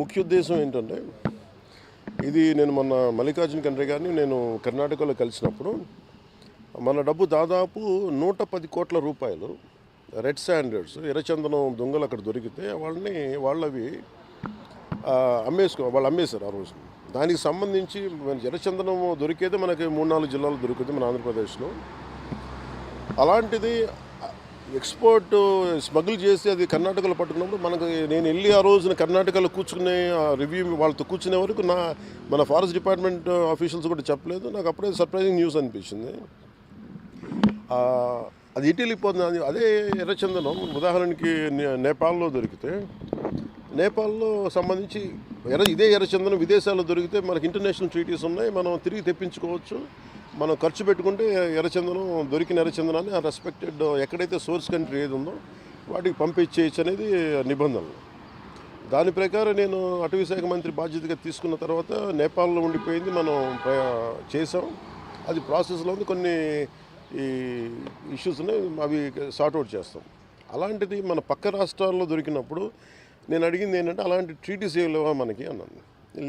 ముఖ్య ఉద్దేశం ఏంటంటే ఇది నేను మొన్న మల్లికార్జున ఖండ్రే గారిని నేను కర్ణాటకలో కలిసినప్పుడు మన డబ్బు దాదాపు నూట పది కోట్ల రూపాయలు రెడ్ స్టాండర్డ్స్ ఎర్రచందనం దొంగలు అక్కడ దొరికితే వాళ్ళని వాళ్ళవి అమ్మేసుకో వాళ్ళు అమ్మేశారు ఆ రోజు. దానికి సంబంధించి మన ఎర్రచందనం దొరికేది మనకి మూడు నాలుగు జిల్లాలు దొరుకుతుంది మన ఆంధ్రప్రదేశ్లో. అలాంటిది ఎక్స్పోర్ట్ స్మగుల్ చేసి అది కర్ణాటకలో పట్టుకున్నప్పుడు మనకు నేను వెళ్ళి ఆ రోజున కర్ణాటకలో కూర్చునే రివ్యూ వాళ్ళతో కూర్చునే వరకు నా మన ఫారెస్ట్ డిపార్ట్మెంట్ ఆఫీషియల్స్ కూడా చెప్పలేదు. నాకు అప్పుడే సర్ప్రైజింగ్ న్యూస్ అనిపించింది. అది ఇటు పోతుంది అది అదే ఎర్రచందనం. ఉదాహరణకి నే- నేపాల్లో దొరికితే నేపాల్లో సంబంధించి ఎర్ర ఇదే ఎర్రచందనం విదేశాల్లో దొరికితే మనకి ఇంటర్నేషనల్ ట్రీటీస్ ఉన్నాయి. మనం తిరిగి తెప్పించుకోవచ్చు. మనం ఖర్చు పెట్టుకుంటే ఎర్రచందనం దొరికిన ఎర్రచందనాన్ని ఆ రెస్పెక్టెడ్ ఎక్కడైతే సోర్స్ కంట్రీ ఏది ఉందో వాటికి పంపించేయచ్చు అనేది నిబంధనలు. దాని ప్రకారం నేను అటవీ శాఖ మంత్రి బాధ్యతగా తీసుకున్న తర్వాత నేపాల్లో ఉండిపోయింది. మనం చేసాం అది ప్రాసెస్లో ఉంది. కొన్ని ఈ ఇష్యూస్ ఉన్నాయి. అవి సార్ట్అవుట్ చేస్తాం. అలాంటిది మన పక్క రాష్ట్రాల్లో దొరికినప్పుడు నేను అడిగింది ఏంటంటే అలాంటి ట్రీటీస్ ఏమి లేవా మనకి? అన్నాను.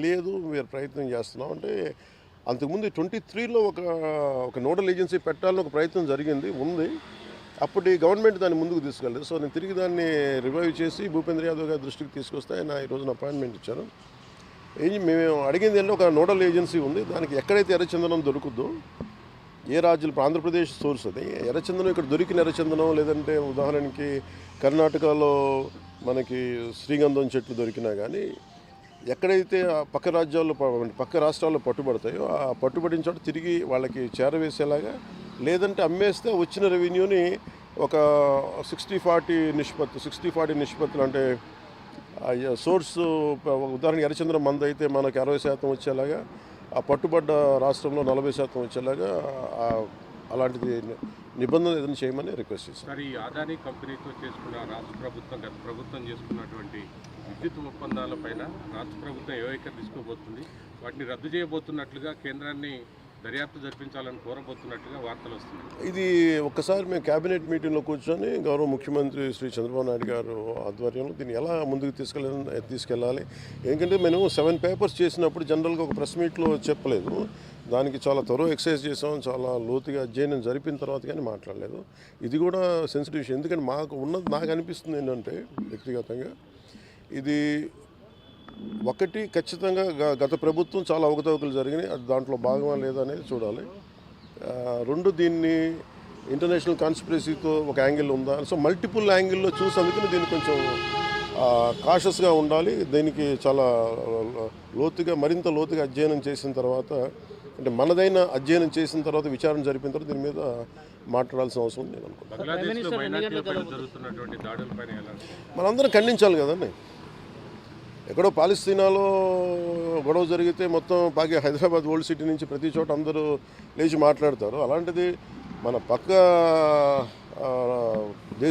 లేదు మీరు ప్రయత్నం చేస్తున్నాం. అంటే అంతకుముందు ట్వంటీ త్రీలో ఒక ఒక నోడల్ ఏజెన్సీ పెట్టాలని ఒక ప్రయత్నం జరిగింది ఉంది. అప్పటి గవర్నమెంట్ దాన్ని ముందుకు తీసుకెళ్ళలేదు. సో నేను తిరిగి దాన్ని రివైవ్ చేసి భూపేంద్ర యాదవ్ గారి దృష్టికి తీసుకొస్తే ఆయన ఈ రోజున అపాయింట్మెంట్ ఇచ్చారు. ఏం మేము అడిగింది ఏంటంటే ఒక నోడల్ ఏజెన్సీ ఉంది దానికి ఎక్కడైతే ఎర్రచందనం దొరుకుద్దో ఏ రాజ్యాలు ఆంధ్రప్రదేశ్ సోర్స్ అది ఎర్రచందనం ఇక్కడ దొరికిన ఎర్రచందనం లేదంటే ఉదాహరణకి కర్ణాటకలో మనకి శ్రీగంధం చెట్లు దొరికినా కానీ ఎక్కడైతే ఆ పక్క రాజ్యాల్లో పక్క రాష్ట్రాల్లో పట్టుబడతాయో ఆ పట్టుబడిన చోట తిరిగి వాళ్ళకి చేరవేసేలాగా లేదంటే అమ్మేస్తే వచ్చిన రెవెన్యూని ఒక సిక్స్టీ ఫార్టీ నిష్పత్తి సిక్స్టీ ఫార్టీ నిష్పత్తులు అంటే సోర్స్ ఉదాహరణ ఎర్రచంద్రం మంద అయితే మనకి అరవై శాతం వచ్చేలాగా ఆ పట్టుబడ్డ రాష్ట్రంలో నలభై శాతం వచ్చేలాగా అలాంటిది నిబంధన ఏదైనా చేయమని రిక్వెస్ట్ చేశాను. ఈ అదానీ కంపెనీతో చేసుకున్న రాష్ట్ర ప్రభుత్వం గత ప్రభుత్వం చేసుకున్నటువంటి విద్యుత్ ఒప్పందాలపైన రాష్ట్ర ప్రభుత్వం ఏవైతే తీసుకోబోతుంది వాటిని రద్దు చేయబోతున్నట్లుగా కేంద్రాన్ని దర్యాప్తు జరిపించాలని కోరబోతున్నట్టుగా వార్తలు వస్తున్నాయి. ఇది ఒక్కసారి మేము కేబినెట్ మీటింగ్లో కూర్చొని గౌరవ ముఖ్యమంత్రి శ్రీ చంద్రబాబు నాయుడు గారు ఆధ్వర్యంలో దీన్ని ఎలా ముందుకు తీసుకెళ్ళ తీసుకెళ్ళాలి? ఎందుకంటే మేము సెవెన్ పేపర్స్ చేసినప్పుడు జనరల్గా ఒక ప్రెస్ మీట్లో చెప్పలేదు. దానికి చాలా త్వరగా ఎక్సర్సైజ్ చేసాం చాలా లోతుగా అధ్యయనం జరిపిన తర్వాత కానీ మాట్లాడలేదు. ఇది కూడా సెన్సిటివ్ విషయం. ఎందుకంటే మాకు ఉన్నది నాకు అనిపిస్తుంది ఏంటంటే వ్యక్తిగతంగా ఇది ఒకటి ఖచ్చితంగా గ- గత ప్రభుత్వం చాలా అవకతవకలు జరిగినాయి. అది దాంట్లో భాగమా లేదా అనేది చూడాలి. రెండు దీన్ని ఇంటర్నేషనల్ కాన్స్పిరసీతో ఒక యాంగిల్ ఉందా? సో మల్టిపుల్ యాంగిల్లో చూసేందుకు దీన్ని కొంచెం కాషస్గా ఉండాలి. దీనికి చాలా లోతుగా మరింత లోతుగా అధ్యయనం చేసిన తర్వాత అంటే మనదైన అధ్యయనం చేసిన తర్వాత విచారణ జరిపిన తర్వాత దీని మీద మాట్లాడాల్సిన అవసరం ఉంది నేను అనుకుంటున్నాను. మనందరం ఖండించాలి కదండి. ఎక్కడో పాలిస్తీనాలో గొడవ జరిగితే మొత్తం పాకి హైదరాబాద్ ఓల్డ్ సిటీ నుంచి ప్రతి చోట అందరూ లేచి మాట్లాడతారు. అలాంటిది మన పక్క దేశ